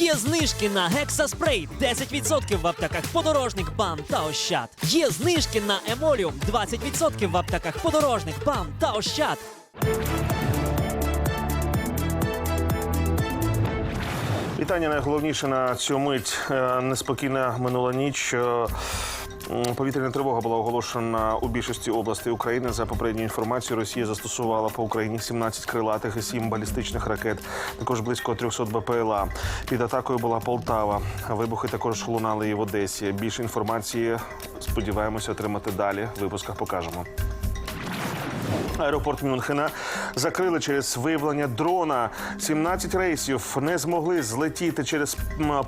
Є знижки на гексаспрей 10% в аптеках подорожник, бам та ощад. Є знижки на емоліум 20% в аптеках подорожник, бам та ощад. Вітання найголовніше на цю мить. Е, Неспокійна минула ніч. Е, Повітряна тривога була оголошена у більшості областей України. За попередньою інформацією, Росія застосувала по Україні 17 крилатих і 7 балістичних ракет. Також близько 300 БПЛА. Під атакою була Полтава. Вибухи також лунали і в Одесі. Більше інформації сподіваємося отримати далі. В випусках покажемо. Аеропорт Мюнхена закрили через виявлення дрона. 17 рейсів не змогли злетіти через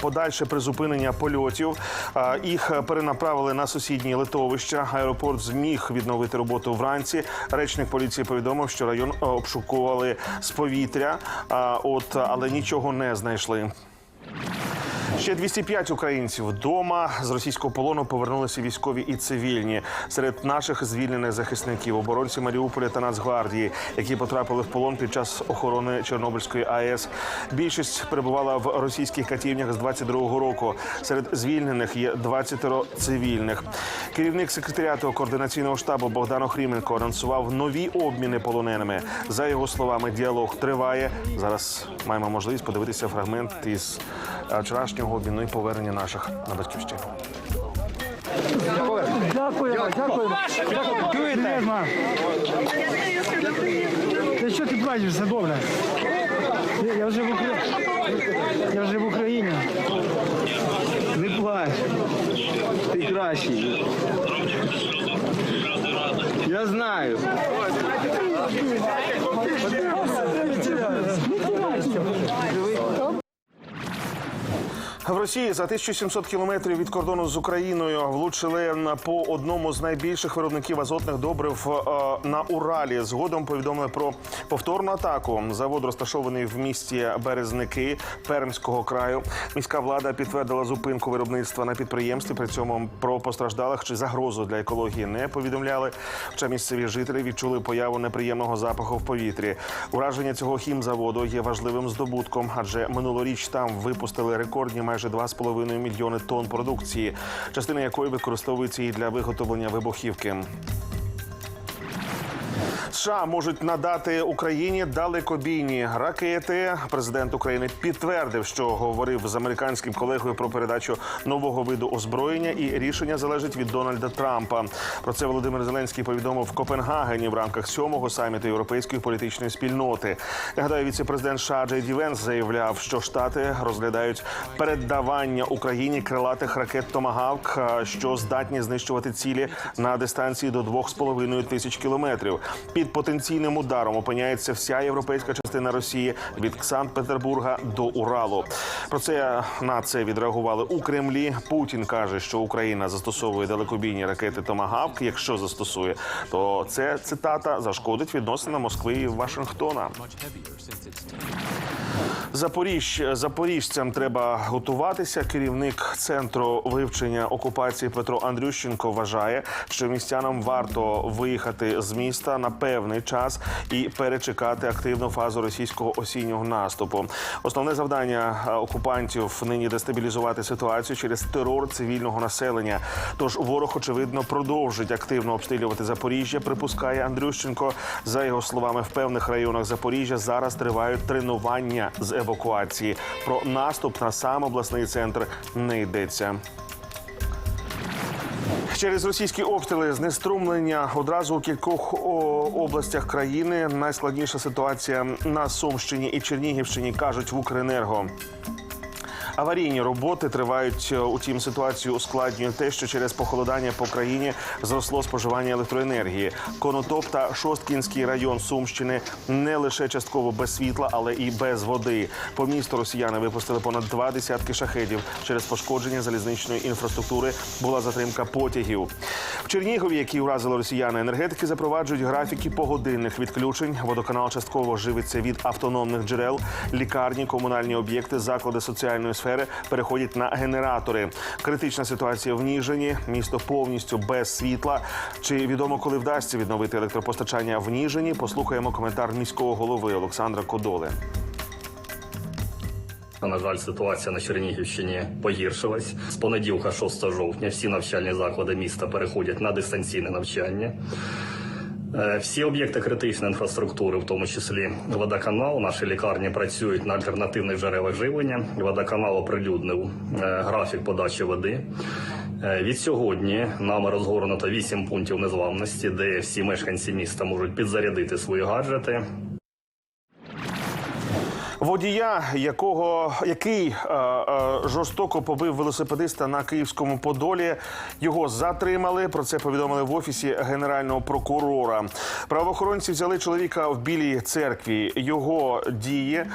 подальше призупинення польотів. Їх перенаправили на сусідні литовища. Аеропорт зміг відновити роботу вранці. Речник поліції повідомив, що район е, обшукували з повітря, от але нічого не знайшли. Ще 205 українців вдома з російського полону повернулися військові і цивільні. Серед наших звільнених захисників оборонці Маріуполя та Нацгвардії, які потрапили в полон під час охорони Чорнобильської АЕС. Більшість перебувала в російських катівнях з 22-го року. Серед звільнених є 20 цивільних. Керівник секретаріату координаційного штабу Богдан Охріменко анонсував нові обміни полоненими. За його словами, діалог триває. Зараз маємо можливість подивитися фрагмент із вчорашнього обміну і повернення наших на батьківщину. Дякуємо, дякуємо. Мам. Та що ти плачеш, все добре? Я, я вже в Україні. Я вже в Україні. Не плач. Ти кращий. Я знаю. Росії за 1700 кілометрів від кордону з Україною влучили по одному з найбільших виробників азотних добрив е, на Уралі. Згодом повідомили про повторну атаку. Завод розташований в місті Березники Пермського краю. Міська влада підтвердила зупинку виробництва на підприємстві. При цьому про постраждалих чи загрозу для екології не повідомляли. Хоча місцеві жителі відчули появу неприємного запаху в повітрі. Ураження цього хімзаводу є важливим здобутком, адже минулоріч там випустили рекордні майже 2,5 мільйони тонн продукції, частина якої використовується і для виготовлення вибухівки. США можуть надати Україні далекобійні ракети. Президент України підтвердив, що говорив з американським колегою про передачу нового виду озброєння, і рішення залежить від Дональда Трампа. Про це Володимир Зеленський повідомив в Копенгагені в рамках сьомого саміту європейської політичної спільноти. Нагадаю, віце-президент США Джей Венс заявляв, що штати розглядають передавання Україні крилатих ракет Томагавк, що здатні знищувати цілі на дистанції до 2,5 тисяч кілометрів. Під потенційним ударом опиняється вся європейська частина Росії від Санкт-Петербурга до Уралу. Про це на це відреагували у Кремлі. Путін каже, що Україна застосовує далекобійні ракети Томагавк. Якщо застосує, то це цитата зашкодить відносинам Москви і Вашингтона. Запоріж запоріжцям треба готуватися. Керівник центру вивчення окупації Петро Андрющенко вважає, що містянам варто виїхати з міста на певний час і перечекати активну фазу російського осіннього наступу. Основне завдання е, окупантів нині дестабілізувати ситуацію через терор цивільного населення. Тож ворог очевидно продовжить активно обстрілювати Запоріжжя. Припускає Андрющенко. За його словами, в певних районах Запоріжжя зараз тривають тренування з евакуації. Про наступ на сам обласний центр не йдеться. Через російські обстріли знеструмлення одразу у кількох областях країни найскладніша ситуація на Сумщині і Чернігівщині кажуть в Укренерго. Аварійні роботи тривають. Утім, ситуацію ускладнює те, що через похолодання по країні зросло споживання електроенергії. Конотоп та Шосткінський район Сумщини не лише частково без світла, але і без води. По місту росіяни випустили понад два десятки шахедів. Через пошкодження залізничної інфраструктури була затримка потягів. В Чернігові, які вразили росіяни, енергетики запроваджують графіки погодинних відключень. Водоканал частково живиться від автономних джерел. Лікарні, комунальні об'єкти, заклади соціальної сфери переходять на генератори. Критична ситуація в Ніжині. Місто повністю без світла. Чи відомо, коли вдасться відновити електропостачання в Ніжині? Послухаємо коментар міського голови Олександра Кодоли. На жаль, ситуація на Чернігівщині погіршилась. З понеділка, 6 жовтня, всі навчальні заклади міста переходять на дистанційне навчання. Е, Всі об'єкти критичної інфраструктури, в тому числі водоканал, наші лікарні працюють на альтернативних джерелах живлення. Водоканал оприлюднив е, графік подачі води. Е, Від сьогодні нами розгорнуто 8 пунктів незламності, де всі мешканці міста можуть підзарядити свої гаджети, Водія, якого який е, е, жорстоко побив велосипедиста на київському Подолі, його затримали. Про це повідомили в офісі генерального прокурора. Правоохоронці взяли чоловіка в білій церкві. Його дії е,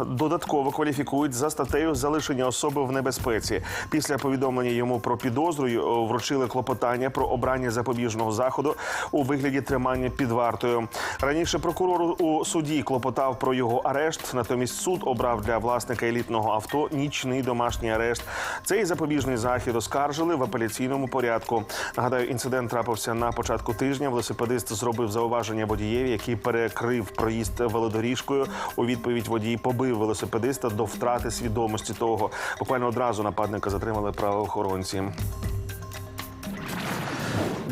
додатково кваліфікують за статтею залишення особи в небезпеці. Після повідомлення йому про підозру е, вручили клопотання про обрання запобіжного заходу у вигляді тримання під вартою. Раніше прокурор у суді клопотав про його арешт. Натомість суд обрав для власника елітного авто нічний домашній арешт. Цей запобіжний захід оскаржили в апеляційному порядку. Нагадаю, інцидент трапився на початку тижня. Велосипедист зробив зауваження водієві, який перекрив проїзд велодоріжкою. У відповідь водій побив велосипедиста до втрати свідомості того. Буквально одразу нападника затримали правоохоронці.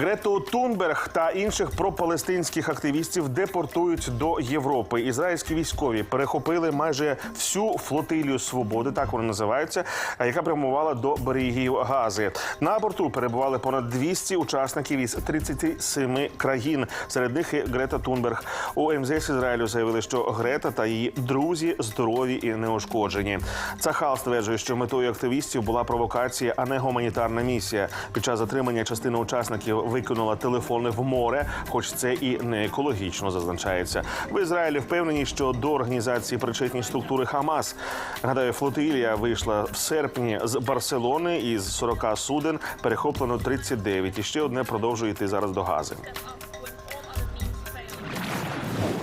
Грету Тунберг та інших пропалестинських активістів депортують до Європи. Ізраїльські військові перехопили майже всю флотилію свободи, так вона називається, яка прямувала до берегів Гази. На борту перебували понад 200 учасників із 37 країн. Серед них і Грета Тунберг. У МЗС Ізраїлю заявили, що Грета та її друзі здорові і неушкоджені. Цахал стверджує, що метою активістів була провокація, а не гуманітарна місія. Під час затримання частина учасників викинула телефони в море, хоч це і не екологічно зазначається. В Ізраїлі впевнені, що до організації причетні структури Хамас. Гадаю, флотилія вийшла в серпні з Барселони із 40 суден перехоплено 39. І ще одне продовжує йти зараз до Гази.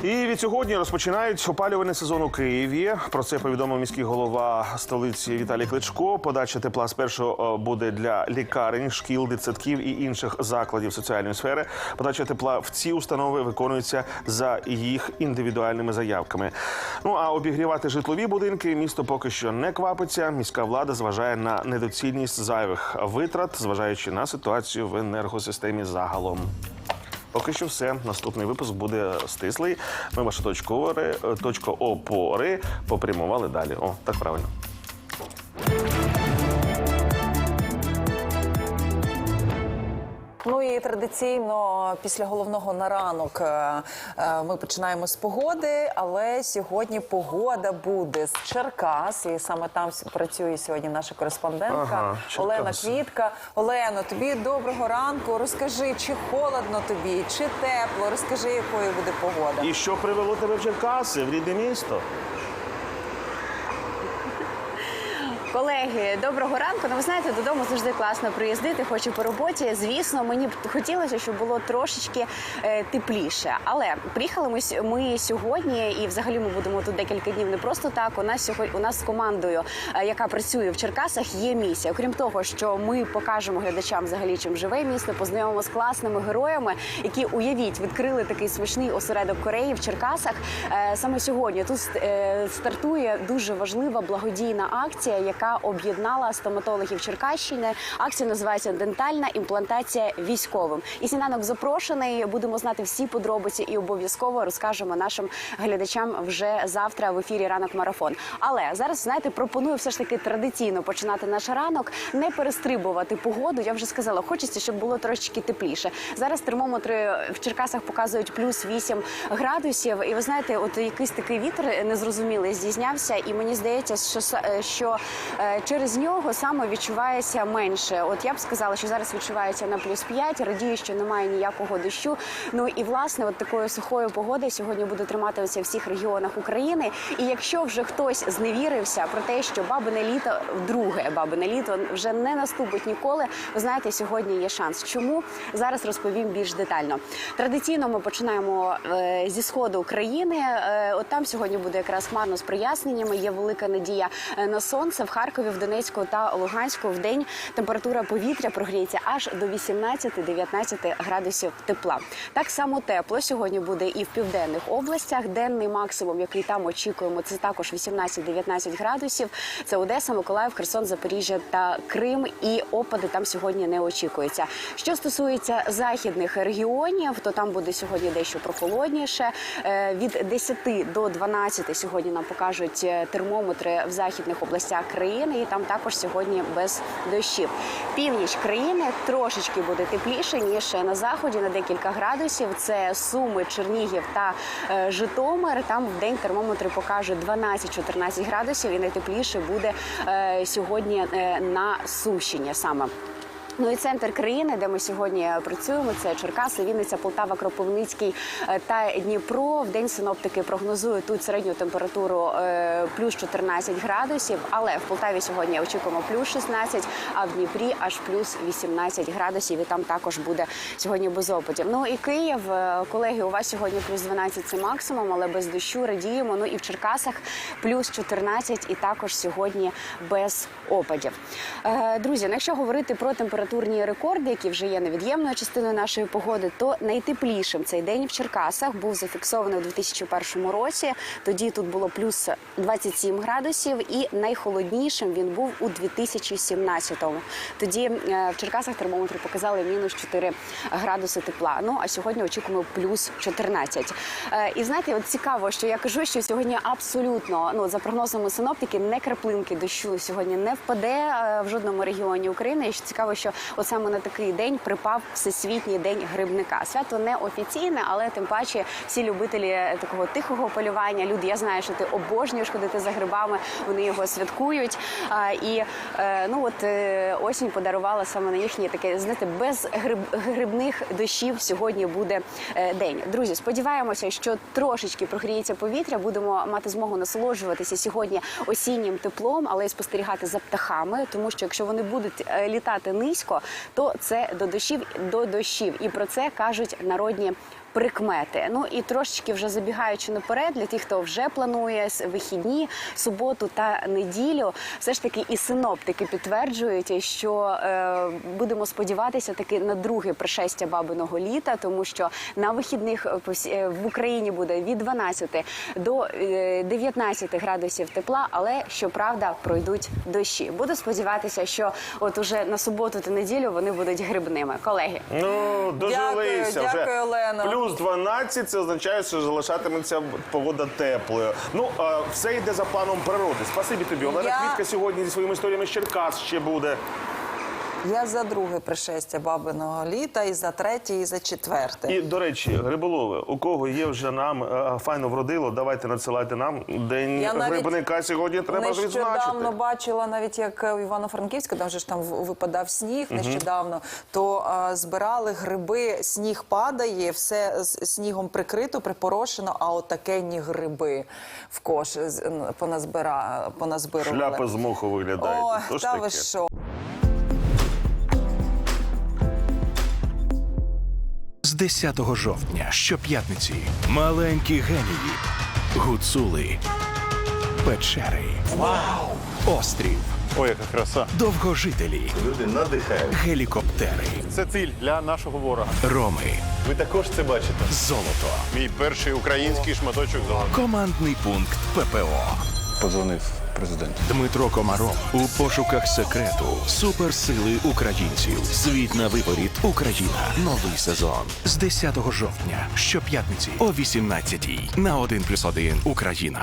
І від сьогодні розпочинають опалювальний сезон у Києві. Про це повідомив міський голова столиці Віталій Кличко. Подача тепла спершу е, буде для лікарень, шкіл, дитсадків і інших закладів соціальної сфери. Подача тепла в ці установи виконується за їх індивідуальними заявками. Ну а обігрівати житлові будинки місто поки що не квапиться. Міська влада зважає на недоцільність зайвих витрат, зважаючи на ситуацію в енергосистемі загалом. Поки що все. Наступний випуск буде стислий. Ми точку опори, точку опори попрямували далі. О, так правильно. Ну і традиційно після головного на ранок е, е, ми починаємо з погоди, але сьогодні погода буде з Черкас, і саме там працює сьогодні наша кореспондентка Ага, Олена Квітка. Олено, тобі доброго ранку. Розкажи, чи холодно тобі, чи тепло. Розкажи, якою буде погода. І що привело тебе в Черкаси, в рідне місто? Колеги, доброго ранку. Ну, ви знаєте, додому завжди класно приїздити, хоч і по роботі. Звісно, мені б хотілося, щоб було трошечки е, тепліше. Але приїхали ми, ми сьогодні, і взагалі ми будемо тут декілька днів не просто так. У нас сьогодні у нас з командою, е, яка працює в Черкасах, є місія. Окрім того, що ми покажемо глядачам взагалі, чим живе місто, познайомимо з класними героями, які уявіть відкрили такий смачний осередок Кореї в Черкасах. Е, Саме сьогодні тут е, стартує дуже важлива благодійна акція, яка об'єднала стоматологів Черкащини. Акція називається Дентальна імплантація військовим. І сніданок запрошений. Будемо знати всі подробиці і обов'язково розкажемо нашим глядачам вже завтра в ефірі ранок марафон. Але зараз знаєте, пропоную все ж таки традиційно починати наш ранок, не перестрибувати погоду. Я вже сказала, хочеться, щоб було трошечки тепліше. Зараз термометри в Черкасах показують плюс 8 градусів. І ви знаєте, от якийсь такий вітер незрозумілий здійснявся, і мені здається, що са- що е, через нього саме відчувається менше. От я б сказала, що зараз відчувається на плюс 5, радію, що немає ніякого дощу. Ну і власне, от такою сухою погодою сьогодні буде триматися в всіх регіонах України. І якщо вже хтось зневірився про те, що бабине літо друге бабине літо вже не наступить ніколи. Ви знаєте, сьогодні є шанс. Чому зараз розповім більш детально? Традиційно ми починаємо е, зі сходу України. Е, от там сьогодні буде якраз хмарно з проясненнями. Є велика надія е, на сонце. В Харкові, в Донецьку та Луганську в день температура повітря прогріється аж до 18-19 градусів тепла. Так само тепло сьогодні буде і в південних областях. Денний максимум, який там очікуємо, це також 18-19 градусів. Це Одеса, Миколаїв, Херсон, Запоріжжя та Крим. І опади там сьогодні не очікується. Що стосується західних регіонів, то там буде сьогодні дещо прохолодніше. Е, Від 10 до 12 сьогодні нам покажуть е, термометри в західних областях країни, і там також сьогодні без дощів. Північ країни трошечки буде тепліше ніж на заході на декілька градусів. Це Суми, Чернігів та е, Житомир. Там в день термометри покажуть 12-14 градусів, і найтепліше буде е, сьогодні е, на Сумщині саме. Ну і центр країни, де ми сьогодні працюємо, це Черкаси, Вінниця, Полтава, Кропивницький е, та Дніпро. В день синоптики прогнозують тут середню температуру е, плюс 14 градусів. Але в Полтаві сьогодні очікуємо плюс 16, а в Дніпрі аж плюс 18 градусів. І там також буде сьогодні без опадів. Ну і Київ, е, колеги, у вас сьогодні плюс 12 це максимум, але без дощу радіємо. Ну і в Черкасах плюс 14 і також сьогодні без опадів. Е, Друзі, ну, якщо говорити про температурні рекорди, які вже є невід'ємною частиною нашої погоди, то найтеплішим цей день в Черкасах був зафіксований у 2001 році. Тоді тут було плюс 27 градусів, і найхолоднішим він був у 2017-му. Тоді е, в Черкасах термометри показали мінус 4 градуси тепла. Ну а сьогодні очікуємо плюс 14. Е, І знаєте, от цікаво, що я кажу, що сьогодні абсолютно ну за прогнозами синоптики, не краплинки дощу сьогодні не впаде е, в жодному регіоні України. І цікаво, що от саме на такий день припав всесвітній день грибника. Свято не офіційне, але тим паче всі любителі такого тихого полювання. Люди, я знаю, що ти обожнюєш ходити за грибами. Вони його святкують. А, І е, ну от е, осінь подарувала саме на їхній таке, знаєте, без гриб, грибних дощів сьогодні буде е, день. Друзі, сподіваємося, що трошечки прогріється повітря. Будемо мати змогу насолоджуватися сьогодні осіннім теплом, але й спостерігати за птахами, тому що якщо вони будуть літати низько, то це до дощів до дощів. І про це кажуть народні. Прикмети. Ну і трошечки вже забігаючи наперед, для тих, хто вже планує вихідні, суботу та неділю, все ж таки і синоптики підтверджують, що е, будемо сподіватися таки на друге пришестя бабиного літа, тому що на вихідних е, всі- е, в Україні буде від 12 до е, 19 градусів тепла, але щоправда пройдуть дощі. Буду сподіватися, що от уже на суботу та неділю вони будуть грибними. Колеги, Ну, дожилися Дякую, вже. дякую, Олено. Плюс 12 це означає, що залишатиметься погода теплою. Ну, а, все йде за планом природи. Спасибі тобі. Олена Я- Квітка сьогодні зі своїми історіями з Черкас ще буде. Я за друге пришестя бабиного літа, і за третє, і за четверте. І, до речі, гриболови, у кого є вже нам е, файно вродило, давайте надсилайте нам. День Я навіть грибника сьогодні треба ж Нещодавно бачила навіть як в Івано-Франківську, там же ж там випадав сніг нещодавно, то а, збирали гриби, сніг падає, все снігом прикрито, припорошено, а отакенні гриби в кош поназбира, поназбирували. Шляпа з моху виглядає. О, та таке. ви що? З 10 жовтня щоп'ятниці маленькі генії, гуцули, печери, Вау! острів, Ой, яка краса. довгожителі, Люди надихають. гелікоптери, Це ціль для нашого ворога. роми, Ви також це бачите. золото, Мій перший український шматочок золота. командний пункт ППО. Позвонив президент. Дмитро Комаров у пошуках секрету суперсили українців. Світ на виборі. Україна. Новий сезон з 10 жовтня щоп'ятниці о 18 на 1+,1 Україна.